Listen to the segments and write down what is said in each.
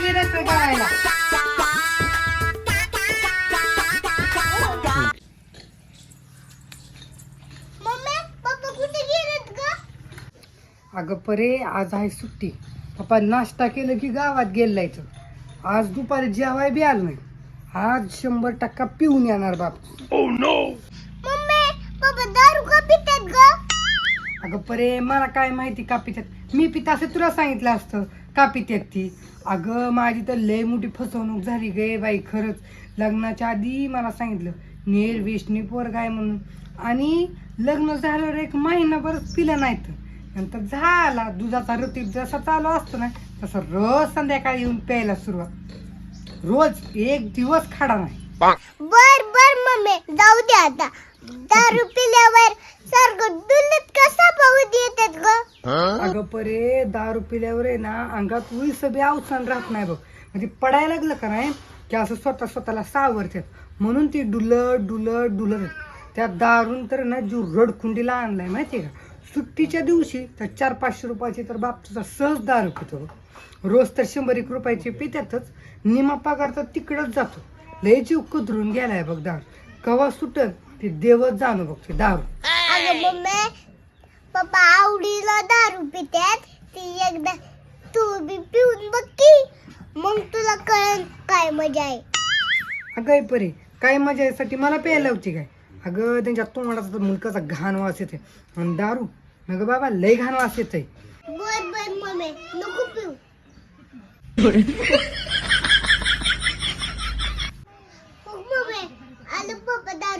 वेळ तो करायला अगं परे आज आहे सुट्टी. पप्पा नाश्ता केलं की गावात तर आज दुपारी जेवाय बी आलं नाही. आज शंभर टक्का पिऊन येणार बाप. मम्मी पप्पा दारू का पितात ग? अगं परे मला काय माहिती का पितात? मी पिता असं तुला सांगितलं असतं. का पितात ती? अगं माझी तर लय मोठी फसवणूक झाली गे बाई खरंच. लग्नाच्या आधी मला सांगितलं नेर वेशनी पोरगा आहे म्हणून. आणि लग्न झाल्यावर एक महिनाभर पिलं नाही तर नंतर झाला दुधाचा ऋतू जसा चालू असतो ना तसं रोज संध्याकाळी येऊन प्यायला सुरुवात. रोज एक दिवस खाडा नाही. बर बर मम्मी. जाऊ दे आता. दारू पिल्यावर सारखं डुलत कसा येतात ग? अगं परे दारू पिल्यावर आहे ना अंगात उलस बी अवसान राहत नाही बघ. म्हणजे पडायला लागलं का नाही की असं स्वतः स्वतःला सावरतात. म्हणून ती डुलत डुलत डुलत. त्या दारून तर ना जीव रडखुंडीला आणलाय माहितीये का? सुट्टीच्या दिवशी तर चार पाचशे रुपयाची तर बाप तुझा सहज दारू पितो. रोज तर शंभर एक रुपयाची पित्यातच निमा पगार तर तिकडच जातो. लय जीव कुदरून गेलाय बघ दारू. कवा सुटत ते देवच जाणू बघ ते दारू. अगं मम्मी पप्पा आवडीला दारू पितात ती एकदा तू बी पिऊन बघ की. मग तुला कळेल काय मजा आहे. अगं परे काय मजा यासाठी मला प्यायला होती काय? अगं त्यांच्या तोंडाचा तर मुलकाचा घाण वास येते आणि दारू? अगं बाबा लय घाण वास येते बर बर मम्मी नको पिऊ मग मम्मी आलं पप्पा दारू पिऊन इथनं.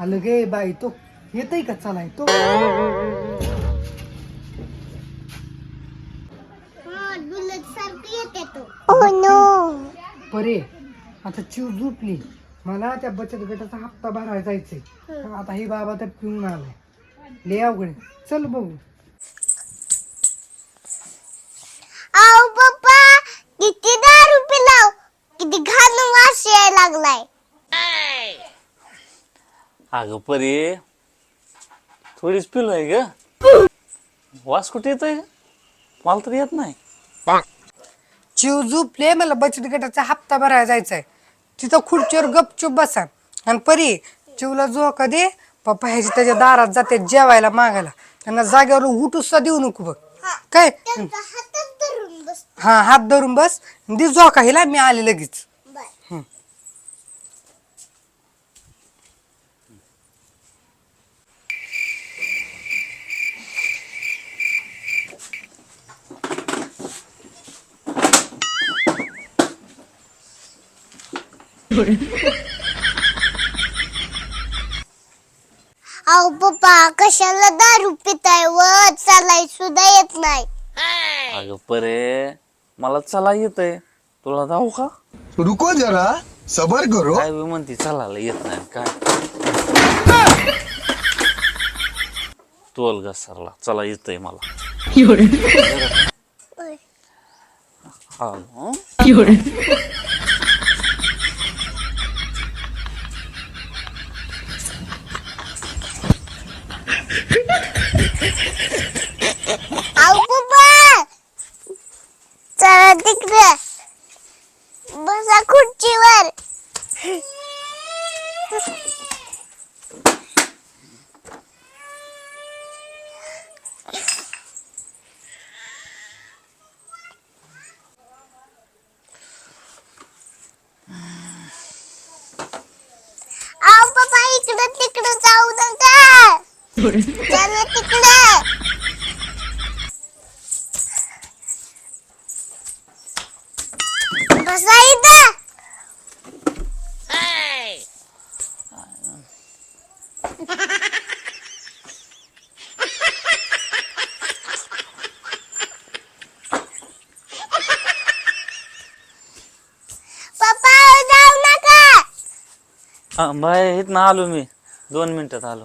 आलं गे बाई तो येतय का? चालाय तो हा डुलत सारखं येते तो. ओ नो परे आता चिव झोपली. मला त्या बचत गटाचा हप्ता भरायला जायचंय आता ही बाबा तर पिऊन आलाय लय अवघड आहे. चल बघू आओ पप्पा किती दारू पिलाव किती घाण वास यायला लागलाय. अगं परी थोडीच पिलोय ग. वास कुठे येतोय? ग? मला तर येत नाही. चिव झोपले मला बचत गटाचा हप्ता भरायला जायचाय. तिथं खुर्चीवर गपचूप बसा. आणि परी चिवला झोका दे. पप्पा ह्याची त्याच्या दारात जाते जेवायला मागायला. त्यांना जागेवर उठू सुद्धा देऊ नको बघ. काय? हातात धरून बस. हा हात धरून बस. दे झोका हिला मी आले लगेच. अहो पप्पा कशाला दारू पिताय व? चालाय सुद्धा येत नाही. अगं परे मला चला येतय. तुला जाऊ का? रुको जरा सबर करो. काय बी म्हणती चालायला येत नाही काय? तोल घसरला चला येतय मला. अहो पप्पा चला तिकडे. बसा खुर्चीवर. पप्पा इकडे तिकडे जाऊ बाय इथनं आलो मी. दोन मिनिटात आलो.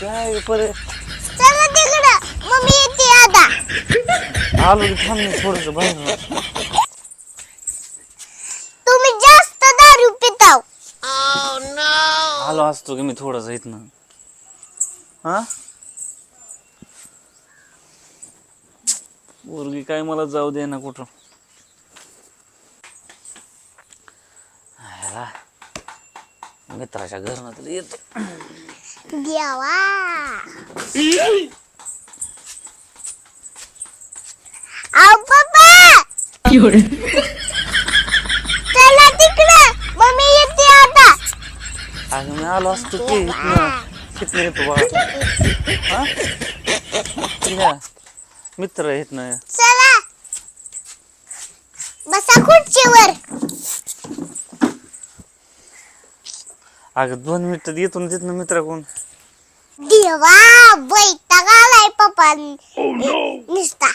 काय परे चला तिकडं. मम्मी येते आता. आलो थांब थोडस बाहेर. तुम्ही जास्त दारू पिताव. आलो असतो की मी थोडासा इथनं. हा? मुलगी काय मला जाऊ दे ना कुठं. ह्याला मित्राच्या घरनं येतो. देवा. आओ पप्पा! चला तिकडं. मम्मी येते आता. अगं मी आलो असतो की इथनं. इथनं येतो बघा. हा? या. मित्र आहेत ना. चला. बसा खुर्चीवर. अगं दोन मिनिटात येतो ना तिथनं मित्र कोण देवा बैठक आलाय पप्पा निसता.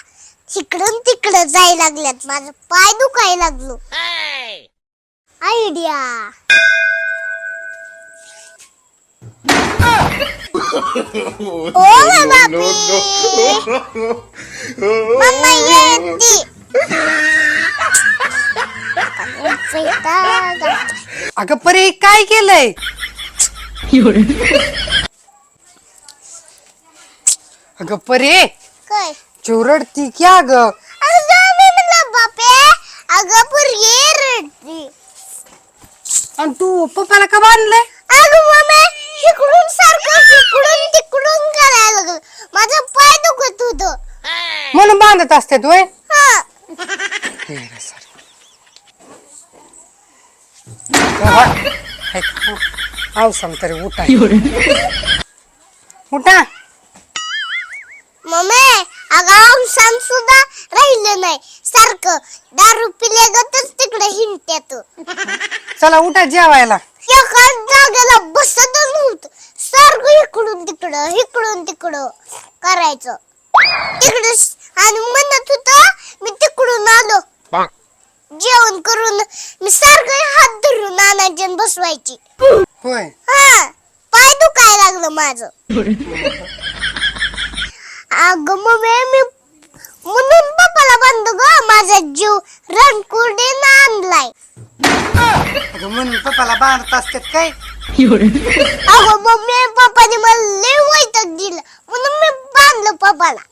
इकडून तिकडं जाय लागल्यात. माझं पाय दुखाय लागलो. आयडिया. ओ बाबी मम्मा येते बैठक अगं परे काय केलंय? अगं परे काय? चिवरडती क्या ग अगं मी म्हणलं बापे. अगं पोरगी रडती. आणि तू पप्पाला का बांधलंय? अगं मम्मी इकडून सारखं इकडून तिकडून करायला लागलं. माझा पाय दुखत होत. म्हणून बांधत असते तू? हा. हे, पावसानं तरी उठा उठा मम्मी अगं आमसान सुद्धा राहिलं नाही. सारखं दारू पिल्यागतच तिकडे हिंडत्यात चला उठा जेवायला. एका जागेला बसत नव्हतं. सारखं इकडून तिकडं इकडून तिकडं करायचं. तिकडं आणि म्हणत होत मी तिकडून आलो. जेवण करून मी सारखं आणि बसवायची. होय. हा पाय दुखायला लागलं माझं. अगं मम्मी मी म्हणून पप्पाला बंद ग माझा जीव रणकुर्डीनं आणलाय. अगं म्हणून पप्पाला बांधत असतात काय? अगं मम्मी पप्पाने मला लय वैताग दिलं. म्हणून मी बांधलं पप्पाला